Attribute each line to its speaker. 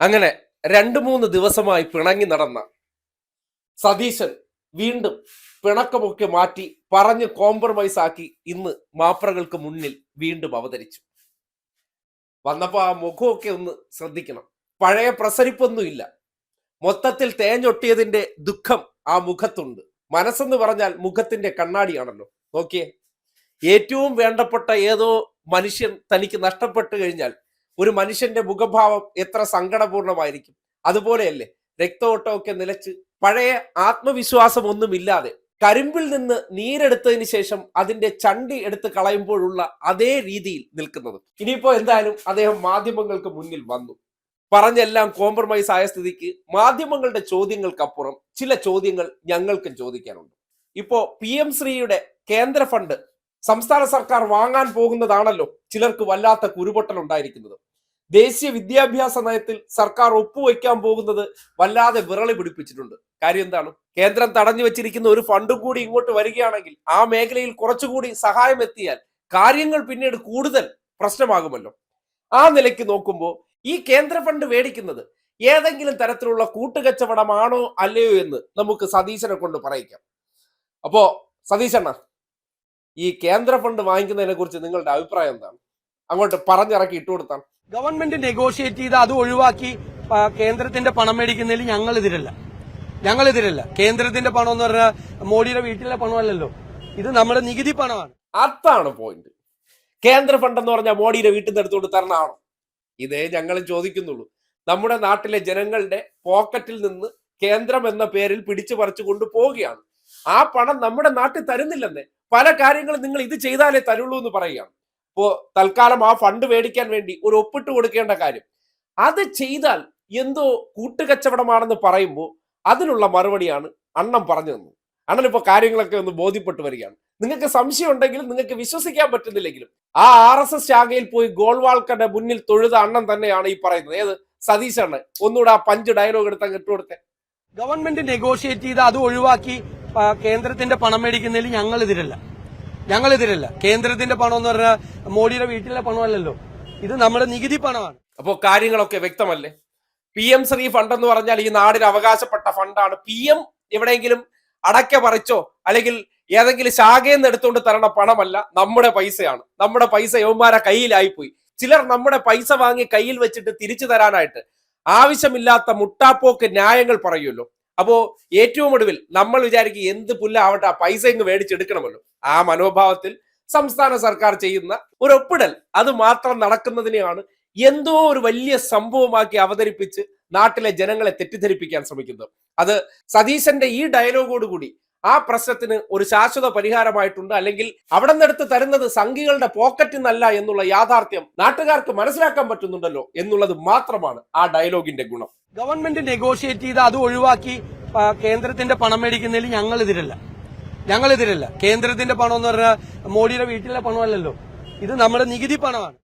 Speaker 1: അങ്ങനെ രണ്ടു മൂന്ന് ദിവസമായി പിണങ്ങി നടന്ന സതീശൻ വീണ്ടും പിണക്കമൊക്കെ മാറ്റി പറഞ്ഞ് കോംപ്രമൈസ് ആക്കി ഇന്ന് മാപ്രകൾക്ക് മുന്നിൽ വീണ്ടും അവതരിച്ചു. വന്നപ്പോ ആ മുഖമൊക്കെ ഒന്ന് ശ്രദ്ധിക്കണം. പഴയ പ്രസരിപ്പൊന്നുമില്ല. മൊത്തത്തിൽ തേഞ്ഞൊട്ടിയതിന്റെ ദുഃഖം ആ മുഖത്തുണ്ട്. മനസ്സെന്ന് പറഞ്ഞാൽ മുഖത്തിന്റെ കണ്ണാടിയാണല്ലോ. നോക്കിയേ. ഏറ്റവും വേണ്ടപ്പെട്ട ഏതോ മനുഷ്യൻ തനിക്ക് നഷ്ടപ്പെട്ടു കഴിഞ്ഞാൽ ഒരു മനുഷ്യന്റെ മുഖഭാവം എത്ര സങ്കടപൂർണമായിരിക്കും. അതുപോലെയല്ലേ രക്തോട്ടമൊക്കെ നിലച്ച് പഴയ ആത്മവിശ്വാസം ഒന്നുമില്ലാതെ കരിമ്പിൽ നിന്ന് നീരെടുത്തതിന് ശേഷം അതിന്റെ ചണ്ടി എടുത്ത് കളയുമ്പോഴുള്ള അതേ രീതിയിൽ നിൽക്കുന്നത്. ഇനിയിപ്പോ എന്തായാലും അദ്ദേഹം മാധ്യമങ്ങൾക്ക് മുന്നിൽ വന്നു. പറഞ്ഞെല്ലാം കോംപ്രമൈസ് ആയ സ്ഥിതിക്ക് മാധ്യമങ്ങളുടെ ചോദ്യങ്ങൾക്കപ്പുറം ചില ചോദ്യങ്ങൾ ഞങ്ങൾക്കും ചോദിക്കാനുണ്ട്. ഇപ്പോ പി എം ശ്രീയുടെ കേന്ദ്ര ഫണ്ട് സംസ്ഥാന സർക്കാർ വാങ്ങാൻ പോകുന്നതാണല്ലോ ചിലർക്ക് വല്ലാത്ത കുരുപൊട്ടൽ ഉണ്ടായിരിക്കുന്നത് ദേശീയ വിദ്യാഭ്യാസ നയത്തിൽ സർക്കാർ ഒപ്പുവയ്ക്കാൻ പോകുന്നത് വല്ലാതെ വിറളി പിടിപ്പിച്ചിട്ടുണ്ട്. കാര്യം എന്താണ്? കേന്ദ്രം തടഞ്ഞു വെച്ചിരിക്കുന്ന ഒരു ഫണ്ടും കൂടി ഇങ്ങോട്ട് വരികയാണെങ്കിൽ ആ മേഖലയിൽ കുറച്ചുകൂടി സഹായം എത്തിയാൽ കാര്യങ്ങൾ പിന്നീട് കൂടുതൽ പ്രശ്നമാകുമല്ലോ. ആ നിലയ്ക്ക് നോക്കുമ്പോൾ ഈ കേന്ദ്ര ഫണ്ട് മേടിക്കുന്നത് ഏതെങ്കിലും തരത്തിലുള്ള കൂട്ടുകച്ചവടമാണോ അല്ലയോ എന്ന് നമുക്ക് സതീശനെ കൊണ്ട് പറയിക്കാം. അപ്പോ സതീശണ്ണ ഈ കേന്ദ്ര ഫണ്ട് വാങ്ങിക്കുന്നതിനെ കുറിച്ച് നിങ്ങളുടെ അഭിപ്രായം എന്താണ്? അങ്ങോട്ട് പറഞ്ഞിറക്കി ഇട്ടുകൊടുത്താൽ
Speaker 2: ഗവൺമെന്റ് നെഗോഷിയേറ്റ് ചെയ്ത് അത് ഒഴിവാക്കി കേന്ദ്രത്തിന്റെ പണം മേടിക്കുന്നതിൽ ഞങ്ങൾ എതിരല്ല ഞങ്ങൾ എതിരല്ല കേന്ദ്രത്തിന്റെ പണം എന്ന് പറഞ്ഞാൽ മോഡിയുടെ വീട്ടിലെ പണമല്ലല്ലോ. ഇത് നമ്മുടെ നികുതി പണമാണ്.
Speaker 1: അതാണ് പോയിന്റ് കേന്ദ്ര ഫണ്ട് എന്ന് പറഞ്ഞാൽ മോഡിയുടെ വീട്ടിൽ നിന്ന് എടുത്തുകൊണ്ട് തരണമാണോ ഇതേ ഞങ്ങൾ ചോദിക്കുന്നുള്ളൂ. നമ്മുടെ നാട്ടിലെ ജനങ്ങളുടെ പോക്കറ്റിൽ നിന്ന് കേന്ദ്രം എന്ന പേരിൽ പിടിച്ചു പറിച്ചു കൊണ്ടുപോവുകയാണ് ആ പണം നമ്മുടെ നാട്ടിൽ തരുന്നില്ലെന്നേ. പല കാര്യങ്ങളും നിങ്ങൾ ഇത് ചെയ്താലേ തരുള്ളൂ എന്ന് പറയുകയാണ്. ഇപ്പോ തൽക്കാലം ആ ഫണ്ട് മേടിക്കാൻ വേണ്ടി ഒരു ഒപ്പിട്ട് കൊടുക്കേണ്ട കാര്യം. അത് ചെയ്താൽ എന്തോ കൂട്ടുകച്ചവടമാണെന്ന് പറയുമ്പോൾ അതിനുള്ള മറുപടിയാണ് അണ്ണം പറഞ്ഞു തന്നു അണ്ണൻ ഇപ്പോൾ കാര്യങ്ങളൊക്കെ ഒന്ന് ബോധ്യപ്പെട്ടു വരികയാണ്. നിങ്ങൾക്ക് സംശയം ഉണ്ടെങ്കിലും നിങ്ങൾക്ക് വിശ്വസിക്കാൻ പറ്റുന്നില്ലെങ്കിലും ആ ആർ എസ് എസ് ശാഖയിൽ പോയി ഗോൾവാൾക്കറുടെ മുന്നിൽ തൊഴുത അണ്ണൻ തന്നെയാണ് ഈ പറയുന്നത്. ഏത്? സതീശ് അണ്ണൻ. ഒന്നുകൂടെ ആ പഞ്ച് ഡയലോഗ് എടുത്ത് അങ്ങ് ഇട്ടുകൊടുത്തേ
Speaker 2: ഗവൺമെന്റ് നെഗോഷിയേറ്റ് ചെയ്ത് അത് ഒഴിവാക്കി കേന്ദ്രത്തിന്റെ പണം മേടിക്കുന്നതിൽ ഞങ്ങൾ എതിരല്ല ഞങ്ങൾ എതിരല്ല കേന്ദ്രത്തിന്റെ പണം എന്ന് പറഞ്ഞാൽ മോഡിയുടെ വീട്ടിലെ പണമല്ലല്ലോ. ഇത് നമ്മുടെ നികുതി പണമാണ്.
Speaker 1: അപ്പോ കാര്യങ്ങളൊക്കെ വ്യക്തമല്ലേ? പി എം ശ്രീ ഫണ്ട് എന്ന് പറഞ്ഞാൽ ഈ നാടിന് അവകാശപ്പെട്ട ഫണ്ടാണ്. പി എം എവിടെയെങ്കിലും അടയ്ക്ക പറിച്ചോ അല്ലെങ്കിൽ ഏതെങ്കിലും ശാഖയിൽ നിന്ന് എടുത്തുകൊണ്ട് തരണ പണമല്ല നമ്മുടെ പൈസയാണ്. നമ്മുടെ പൈസ യവന്മാരെ കയ്യിലായിപ്പോയി. ചിലർ നമ്മുടെ പൈസ വാങ്ങി കയ്യിൽ വെച്ചിട്ട് തിരിച്ചു തരാനായിട്ട് ആവശ്യമില്ലാത്ത മുട്ടാപ്പോക്ക് ന്യായങ്ങൾ പറയുമല്ലോ. അപ്പോ ഏറ്റവും ഒടുവിൽ നമ്മൾ വിചാരിക്കും എന്ത് പുല്ലാവട്ടെ ആ പൈസ ഇങ്ങ് മേടിച്ചെടുക്കണമല്ലോ. ആ മനോഭാവത്തിൽ സംസ്ഥാന സർക്കാർ ചെയ്യുന്ന ഒരു ഒപ്പിടൽ അത് മാത്രം നടക്കുന്നതിനെയാണ് എന്തോ ഒരു വലിയ സംഭവമാക്കി അവതരിപ്പിച്ച് നാട്ടിലെ ജനങ്ങളെ തെറ്റിദ്ധരിപ്പിക്കാൻ ശ്രമിക്കുന്നത്. അത് സതീശന്റെ ഈ ഡയലോഗോടുകൂടി ആ പ്രശ്നത്തിന് ഒരു ശാശ്വത പരിഹാരമായിട്ടുണ്ട്. അല്ലെങ്കിൽ അവിടെ നിന്നെടുത്ത് തരുന്നത് സംഘികളുടെ പോക്കറ്റിൽ നിന്നല്ല എന്നുള്ള യാഥാർത്ഥ്യം നാട്ടുകാർക്ക് മനസ്സിലാക്കാൻ പറ്റുന്നുണ്ടല്ലോ എന്നുള്ളത് മാത്രമാണ് ആ ഡയലോഗിന്റെ ഗുണം.
Speaker 2: ഗവൺമെന്റ് നെഗോഷിയേറ്റ് ചെയ്ത് അത് ഒഴിവാക്കി കേന്ദ്രത്തിന്റെ പണം മേടിക്കുന്നതിൽ ഞങ്ങൾ എതിരല്ല ഞങ്ങൾ എതിരല്ല കേന്ദ്രത്തിന്റെ പണം എന്ന് പറഞ്ഞാൽ മോഡിയുടെ വീട്ടിലെ പണമല്ലല്ലോ. ഇത് നമ്മുടെ നികുതി പണമാണ്.